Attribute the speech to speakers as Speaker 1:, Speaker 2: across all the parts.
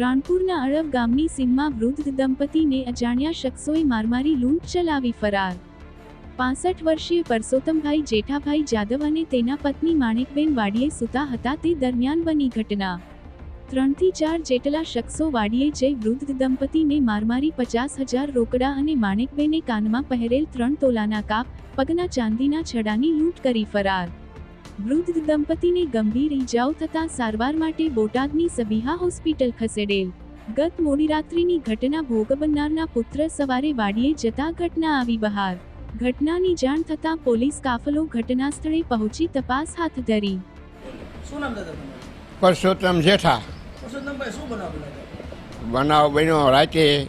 Speaker 1: રાણપુરના અળવ ગામની સીમમાં વૃદ્ધ દંપતીને અજાણ્યા શખ્સોએ મારમારી, લૂંટ ચલાવી ફરાર. પાસઠ વર્ષીય પરસોત્તમભાઈ જેઠાભાઈ જાદવ અને તેના પત્ની માણેકબેન વાડીએ સૂતા હતા તે દરમિયાન બની ઘટના. ત્રણથી ચાર જેટલા શખ્સો વાડીએ જઈ વૃદ્ધ દંપતીને મારમારી, પચાસ હજાર રોકડા અને માણેકબેને કાનમાં પહેરેલ ત્રણ તોલાના કાપ, પગના ચાંદીના છડાની લૂંટ કરી ફરાર. વૃદ્ધ દંપતીને ગંભીર ઈજાઓ થતાં સારવાર માટે બોટાદની સબીહા હોસ્પિટલ ખસેડેલ. ગત મોડી રાત્રિની ઘટના ભોગ બનનારના પુત્ર સવારે વાડીએ જતા ઘટના આવી બહાર. ઘટનાની જાણ થતાં પોલીસ કાફલો ઘટના સ્થળે પહોંચી તપાસ હાથ ધરી.
Speaker 2: પરસોત્તમ જેઠા.
Speaker 3: બનાવ બન્યો
Speaker 2: રાતે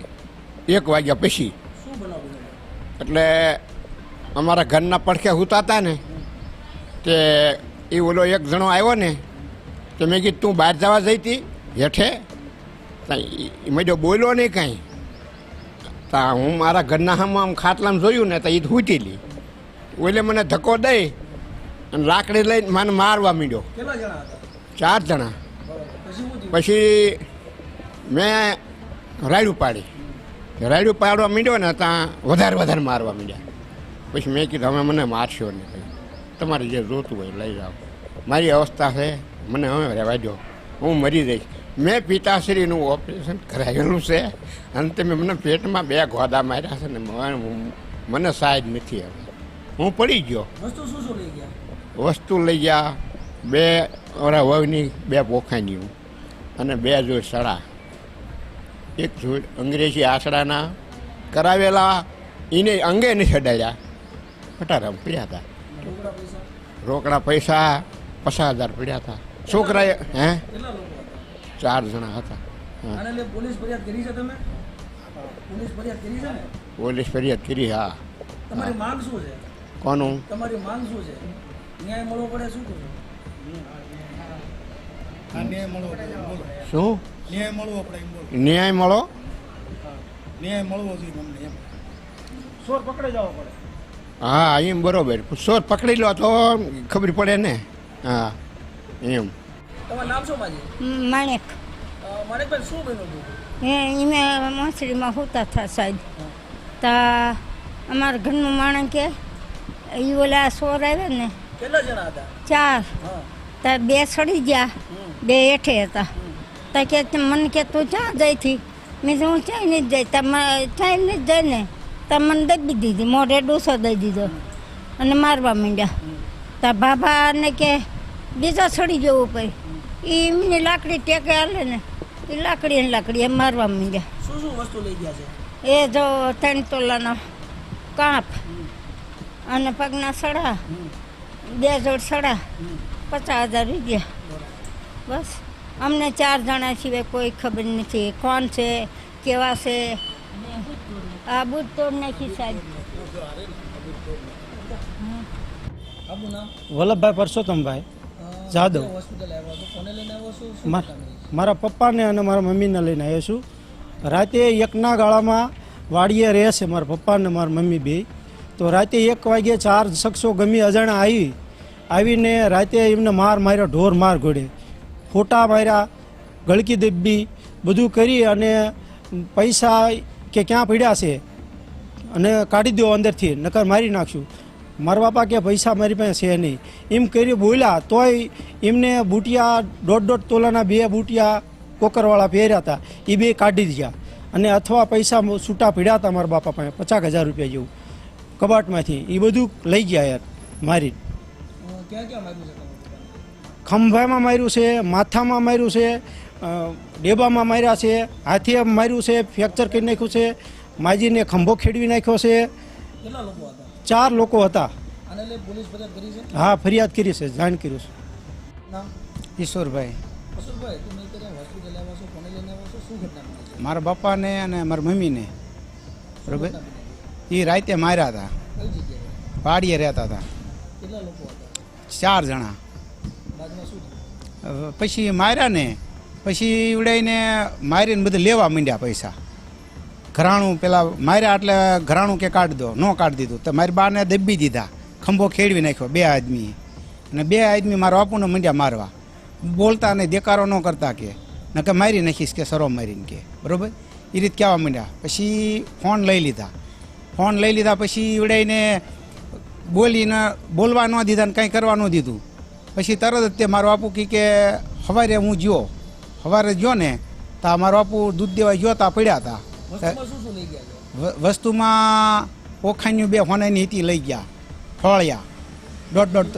Speaker 2: એક વાગ્યા પછી. એટલે અમારા ઘરના પડખે હુતાતા ને. તે એ ઓલો એક જણો આવ્યો ને તો મેં કીધું તું બહાર જવા જઈ હતી હેઠે. મેં જો બોલ્યો નહીં કાંઈ. તા હું મારા ઘરના હામાં આમ ખાટલામાં જોયું ને તો એ હૂટેલી ઓલે મને ધક્કો દઈ અને લાકડી લઈને મને મારવા માંડ્યો. ચાર જણા.
Speaker 3: પછી
Speaker 2: મેં રાયડું પાડી. રાયડું પાડવા માંડ્યો ને ત્યાં વધારે વધારે મારવા માંડ્યા. પછી મેં કીધું હવે મને મારશો ને તમારે જે જોતું હોય લઈ જાઓ. મારી અવસ્થા છે મને હવે રહેવા દો હું મરી જઈશ. મેં પિતાશ્રીનું ઓપરેશન કરાવેલું છે અને તમે મને પેટમાં બે ગોદા માર્યા છે ને મને- સાહેબ નથી હવે હું પડી ગયો.
Speaker 3: વસ્તુ લઈ ગયા?
Speaker 2: વસ્તુ લઈ ગયા. બે ઓરા વહુની બે પોખાની અને બે જોઈ સડા એક જોઈ અંગ્રેજી આસડાના કરાવેલા. એને અંગે નહીં છડાયા પટારામ પ્રિયા હતા.
Speaker 3: રોકડા પૈસા
Speaker 2: પચાસ હજાર પડ્યા હતા. છોકરાએ હે? ચાર જણા હતા.
Speaker 3: પોલીસ ફરિયાદ કરી છે તમે? પોલીસ ફરિયાદ કરી છે ને?
Speaker 2: પોલીસ ફરિયાદ કરી હા.
Speaker 3: તમારી માંગ શું છે?
Speaker 2: કોનું?
Speaker 3: તમારી માંગ શું છે? ન્યાય મળવો પડે શું કરશો
Speaker 4: ન્યાય મળવો પડે
Speaker 2: શું?
Speaker 4: ન્યાય મળવો પડે
Speaker 2: ન્યાય મળો?
Speaker 4: ન્યાય મળવો જોઈએ તમને એમ.
Speaker 3: પકડે જવો પડે.
Speaker 2: હા એમ બરોબર. સોર પકડી લો તો ખબર પડે ને. હા એમ.
Speaker 3: તમારું નામ શું માજી?
Speaker 5: માણેક.
Speaker 3: માણેકભાઈ શું બન્યું હતું?
Speaker 5: એ ઈમે મોસડીમાં હોતા હતા સાહેબ. તા અમારા ઘરનું માણસ કે એ ઓલા સોર આવે ને.
Speaker 3: કેટલા જણા હતા?
Speaker 5: ચાર. તા બે સડી ગયા. બે હેઠે હતા. તા કે તે મને કે તું ક્યાં જઈ થી મેં હું ચાઈ નહીં જઈ. તમે ચાઈ નહીં જઈ ને. તા મને દબી દીધી મોઢે ડોસો દઈ દીધો અને મારવા માંડ્યા. તા ભાભાને કે બીજા સડી જવું પછી એ એમની લાકડી ટેકે હાલે ને એ લાકડી ને લાકડી એમ મારવા માંડ્યા.
Speaker 3: શું શું વસ્તુ લઈ ગયા છે?
Speaker 5: એ જો ત્રણ તોલાનો કાંપ અને પગના સડા બે જોડ સડા પચાસ હજાર રૂપિયા. બસ. અમને ચાર જણા સિવાય કોઈ ખબર નથી કોણ છે કેવા છે આ બુધ તોડ નાખી સાહેબ
Speaker 6: વલ્લભભાઈ પરસોત્તમભાઈ જાદવ. મારા પપ્પાને અને મારા મમ્મીને લઈને આવ્યો છું. રાતે એકના ગાળામાં વાડીએ રહે છે મારા પપ્પા અને મારા મમ્મી બે. તો રાતે એક વાગ્યે ચાર શખ્સો ગમી અજાણા આવી આવીને રાતે એમને માર માર્યા ઢોર માર ઘોડે ફોટા માર્યા ગળકી દબ્બી બધું કરી અને પૈસા કે ક્યાં પડ્યા છે અને કાઢી દો અંદરથી નકર મારી નાખશું. મારા બાપા કે પૈસા મારી પાસે છે નહીં. એમ કર્યું બોલ્યા તોય એમને બુટિયા દોઢ દોઢ તોલાના બે બુટિયા કોકરવાળા પહેર્યા હતા. એ બે કાઢી દીધા. અને અથવા પૈસા છૂટા પીડ્યા હતા મારા બાપા પાસે પચાસ હજાર રૂપિયા જેવું. કબાટમાંથી. એ બધું લઈ ગયા યાર મારી ખંભામાં માર્યું છે માથામાં માર્યું છે ડેબામાં માર્યા છે હાથે માર્યું છે ફ્રેક્ચર કરી નાખ્યું છે માજીને ખંભો ખેડવી નાખ્યો છે. ચાર લોકો હતા. હા ફરિયાદ કરી છે જાણ કર્યું છે
Speaker 7: ઈશ્વરભાઈ મારા પપ્પાને અને મારા મમ્મીને. બરોબર? એ રાતે માર્યા હતા. પાડીએ રહેતા હતા. ચાર જણા. પછી માર્યા ને પછી ઉડાઈને મારીને બધું લેવા માંડ્યા પૈસા. ઘરાણું પેલા માર્યા એટલે ઘરાણું કે કાઢ દો, ન કાઢી દીધું. તો મારી બાને દબી દીધા, ખંભો ખેડવી નાખ્યો બે આદમી. અને બે આદમી મારા બાપુને મંડ્યા મારવા. બોલતા નહીં દેકારો ન કરતા કે. નકે મારી નાખીશ કે સરો મારીને કે. બરાબર? એ રીત કહેવા માંડ્યા. પછી ફોન લઈ લીધા. ફોન લઈ લીધા પછી ઉડાઈને બોલીને બોલવા ન દીધા ને કંઈ કરવા ન દીધું. પછી તરત જ તે મારો બાપુ કે સવારે હું જ્યો. સવારે ગયો ને તો અમારો બાપુ દૂધ દેવા ગયો તા પડ્યા હતા
Speaker 3: વસ્તુમાં
Speaker 7: ઓખાણ્યું બે હોનાની હતી લઈ ગયા. ફળિયા દોઢ દોઢ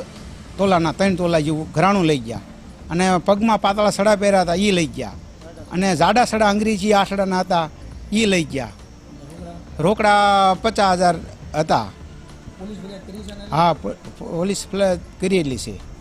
Speaker 7: તોલાના ત્રણ તોલા જેવું ઘરાણું લઈ ગયા. અને પગમાં પાતળા સડા પહેર્યા હતા એ લઈ ગયા. અને જાડા સડા અંગ્રેજી આસડાના હતા એ લઈ ગયા. રોકડા પચાસ હજાર હતા.
Speaker 3: પોલીસ ફરિયાદ કરી એટલી
Speaker 7: હા છે.